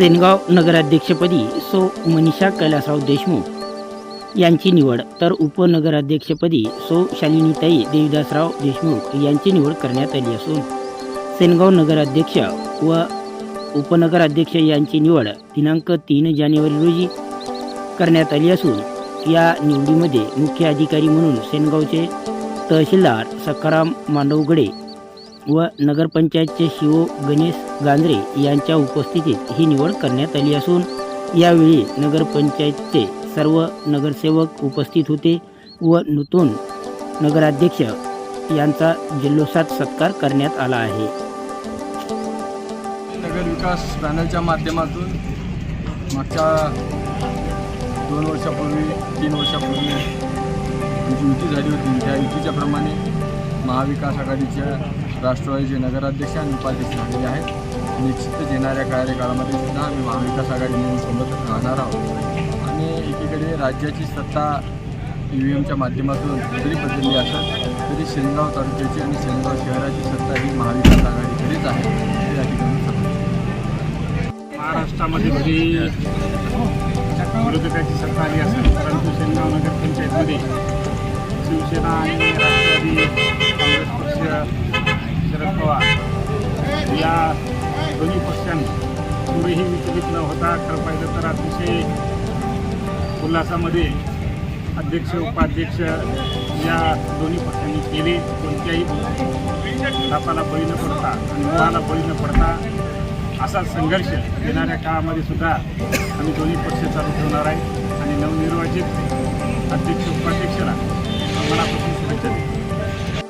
सेनगाव नगराध्यक्षपदी सो मनीषा कैलासराव देशमुख यांची निवड तर उपनगराध्यक्षपदी सो शालिनीताई देविदासराव देशमुख यांची निवड करण्यात आली असून सेनगाव नगराध्यक्ष व उपनगराध्यक्ष यांची निवड दिनांक तीन जानेवारी रोजी करण्यात आली असून या निवडीमध्ये मुख्य अधिकारी म्हणून सेनगावचे तहसीलदार सखाराम मांडवगडे व नगरपंचायतचे शिव गणेश गांजरे यांच्या उपस्थितीत ही निवड करण्यात आली असून यावेळी नगरपंचायतचे सर्व नगरसेवक उपस्थित होते व नूतन नगराध्यक्ष यांचा जल्लोषात सत्कार करण्यात आला आहे. नगरविकास पॅनलच्या माध्यमातून मागच्या दोन वर्षापूर्वी तीन वर्षापूर्वी आमची युती झाली होती. त्या युतीच्या प्रमाणे महाविकास आघाडीच्या राष्ट्रवादीचे नगराध्यक्ष आणि उपाध्यक्ष झालेले आहेत निश्चितच येणाऱ्या कार्यकाळामध्ये सुद्धा आम्ही महाविकास आघाडी म्हणून सोबतच राहणार आहोत. आणि एकीकडे राज्याची सत्ता ई व्ही एमच्या माध्यमातून जरी बदलली असेल तरी शेनगाव तालुक्याची आणि शेनगाव शहराची सत्ता ही महाविकास आघाडीकडेच आहे या ठिकाणी महाराष्ट्रामध्ये जरी विरोधकाची सत्ता आली असेल परंतु शेनगाव नगरपंचायतमध्ये शिवसेना आणि राष्ट्रवादी काँग्रेस पक्ष या दोन्ही पक्षांनी पुढेही विचलित न होता खरं पाहिलं तर अतिशय उल्हासामध्ये अध्यक्ष उपाध्यक्ष या दोन्ही पक्षांनी केले. कोणत्याही तापाला बळी न पडता आणि बळी न पडता असा संघर्ष येणाऱ्या काळामध्ये सुद्धा आम्ही दोन्ही पक्ष चालू ठेवणार आहे. आणि नवनिर्वाचित अध्यक्ष